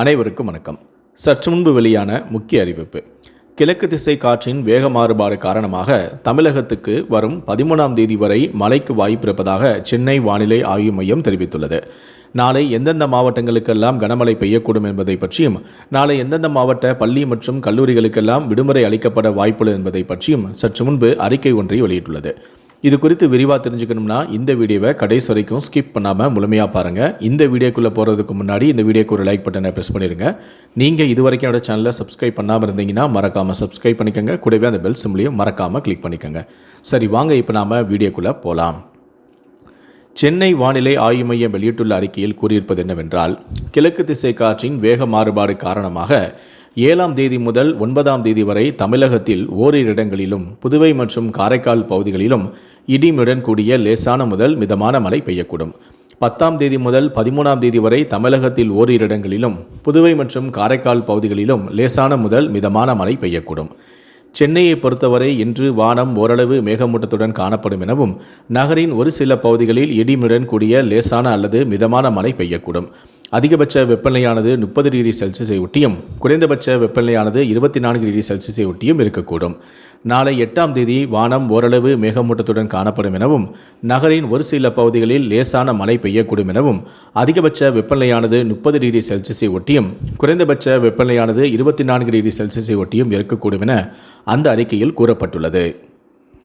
அனைவருக்கும் வணக்கம். சற்று முன்பு வெளியான முக்கிய அறிவிப்பு. கிழக்கு திசை காற்றின் வேக மாறுபாடு காரணமாக தமிழகத்துக்கு வரும் பதிமூணாம் தேதி வரை மழைக்கு வாய்ப்பிருப்பதாக சென்னை வானிலை ஆய்வு மையம் தெரிவித்துள்ளது. நாளை எந்தெந்த மாவட்டங்களுக்கெல்லாம் கனமழை பெய்யக்கூடும் என்பதை பற்றியும் நாளை எந்தெந்த மாவட்ட பள்ளி மற்றும் கல்லூரிகளுக்கெல்லாம் விடுமுறை அளிக்கப்பட வாய்ப்புள்ளது என்பதை பற்றியும் சற்று முன்பு அறிக்கை ஒன்றை வெளியிட்டுள்ளது. இது குறித்து விரிவாக தெரிஞ்சுக்கணும்னா இந்த வீடியோவை கடைசி வரைக்கும் ஸ்கிப் பண்ணாமல் முழுமையாக பாருங்கள் இந்த வீடியோக்குள்ளே போகிறதுக்கு முன்னாடி இந்த வீடியோக்கு ஒரு லைக் பட்டனை ப்ரெஸ் பண்ணிடுங்க நீங்கள் இது வரைக்கும் என்னோட சேனலை சப்ஸ்கிரைப் பண்ணாமல் இருந்தீங்கன்னா மறக்காமல் சப்ஸ்கிரைப் பண்ணிக்கோங்க. கூடவே அந்த பெல் சிம்லையும் மறக்காமல் கிளிக் பண்ணிக்கோங்க. சரி வாங்க இப்போ நாம் வீடியோக்குள்ளே போகலாம் சென்னை வானிலை ஆய்வு மையம் வெளியிட்டுள்ள அறிக்கையில் கூறியிருப்பது என்னவென்றால் கிழக்கு திசை காற்றின் வேக மாறுபாடு காரணமாக ஏழாம் தேதி முதல் ஒன்பதாம் தேதி வரை தமிழகத்தில் ஓரிரு இடங்களிலும் புதுவை மற்றும் காரைக்கால் பகுதிகளிலும் இடிமுடன் கூடிய லேசான முதல் மிதமான மழை பெய்யக்கூடும். பத்தாம் தேதி முதல் பதிமூணாம் தேதி வரை தமிழகத்தில் ஓரிரு இடங்களிலும் புதுவை மற்றும் காரைக்கால் பகுதிகளிலும் லேசான முதல் மிதமான மழை பெய்யக்கூடும். சென்னையை பொறுத்தவரை இன்று வானம் ஓரளவு மேகமூட்டத்துடன் காணப்படும் எனவும் நகரின் ஒரு சில பகுதிகளில் இடிமுடன் கூடிய லேசான அல்லது மிதமான மழை பெய்யக்கூடும். அதிகபட்ச வெப்பநிலையானது முப்பது டிகிரி செல்சியஸை ஒட்டியும் குறைந்தபட்ச வெப்பநிலையானது இருபத்தி நான்கு டிகிரி செல்சியஸை ஒட்டியும் இருக்கக்கூடும். நாளை எட்டாம் தேதி வானம் ஓரளவு மேகமூட்டத்துடன் காணப்படும் எனவும் நகரின் ஒரு சில பகுதிகளில் லேசான மழை பெய்யக்கூடும் எனவும் அதிகபட்ச வெப்பநிலையானது முப்பது டிகிரி செல்சியஸை ஒட்டியும் குறைந்தபட்ச வெப்பநிலையானது இருபத்தி நான்கு டிகிரி செல்சியஸை ஒட்டியும் இருக்கக்கூடும் என அந்த அறிக்கையில் கூறப்பட்டுள்ளது.